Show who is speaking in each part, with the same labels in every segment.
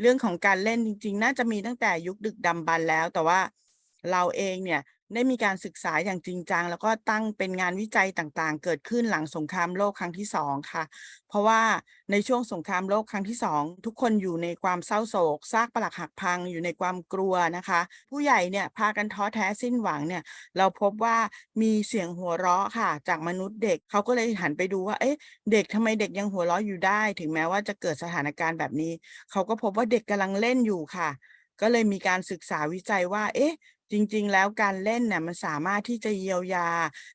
Speaker 1: เรื่องของการเล่นจริง ๆ น่าจะมีตั้งแต่ยุคดึกดำบรรพ์แล้ว แต่ว่าเราเองเนี่ย ได้มีการศึกษาอย่างจริงจัง แล้วก็ตั้งเป็นงานวิจัยต่างๆ เกิดขึ้นหลังสงครามโลกครั้งที่2ค่ะ เพราะว่าในช่วงสงครามโลกครั้งที่2ทุกคนอยู่ในความเศร้าโศกซากปรักหักพังอยู่ในความกลัวนะคะ ผู้ใหญ่เนี่ยพากันท้อแท้สิ้นหวังเนี่ย เราพบว่ามีเสียงหัวเราะค่ะ จากมนุษย์เด็กเขาก็เลยหันไปดูว่าเอ๊ะเด็กทำไมเด็กยังหัวเราะอยู่ได้ ถึงแม้ว่าจะเกิดสถานการณ์แบบนี้เขาก็พบว่าเด็กกำลังเล่นอยู่ค่ะก็เลยมีการศึกษาวิจัยว่า เอ๊ะ จริงๆ แล้วการเล่นเนี่ยมันสามารถที่จะเยียวยา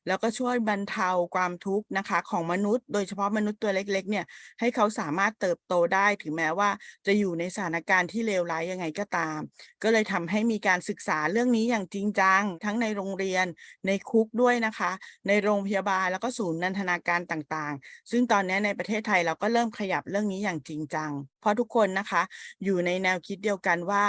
Speaker 1: แล้วก็ช่วยบรรเทาความทุกข์นะคะ ของมนุษย์ โดยเฉพาะมนุษย์ตัวเล็ก ๆ เนี่ยให้เขาสามารถเติบโตได้ถึงแม้ว่า จะอยู่ในสถานการณ์ที่เลวร้ายยังไงก็ตาม ก็เลยทำให้มีการศึกษาเรื่องนี้อย่างจริงจัง ทั้งในโรงเรียนในคุกด้วยนะคะ ในโรงพยาบาลแล้วก็ศูนย์นันทนาการต่างๆ ซึ่งตอนนี้ในประเทศไทยเราก็เริ่มขยับเรื่องนี้อย่างจริงจัง เพราะทุกคนนะคะ อยู่ในแนวคิดเดียวกันว่า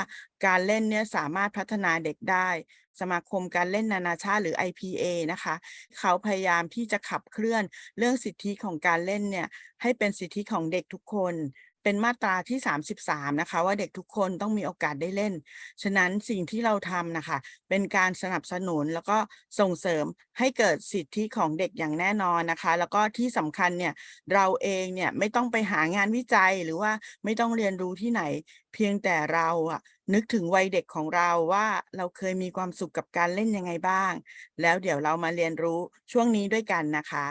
Speaker 1: การเล่นเนี่ยสามารถพัฒนาเด็กได้ สมาคมการเล่นนานาชาติหรือ IPA นะคะ เขาพยายามที่จะขับเคลื่อนเรื่องสิทธิของการเล่นเนี่ยให้เป็นสิทธิของเด็กทุกคน เป็นมาตราที่ 33 นะคะ ว่าเด็กทุกคนต้องมีโอกาสได้เล่น ฉะนั้นสิ่งที่เราทำนะคะ เป็นการสนับสนุนแล้วก็ส่งเสริมให้เกิดสิทธิของเด็กอย่างแน่นอนนะคะ แล้วก็ที่สำคัญเนี่ยเราเองเนี่ยไม่ต้องไปหางานวิจัยหรือว่าไม่ต้องเรียนรู้ที่ไหน เพียงแต่เราอะนึกถึงวัยเด็กของเราว่าเราเคยมีความสุขกับการเล่นยังไงบ้าง แล้วเดี๋ยวเรามาเรียนรู้ช่วงนี้ด้วยกันนะคะ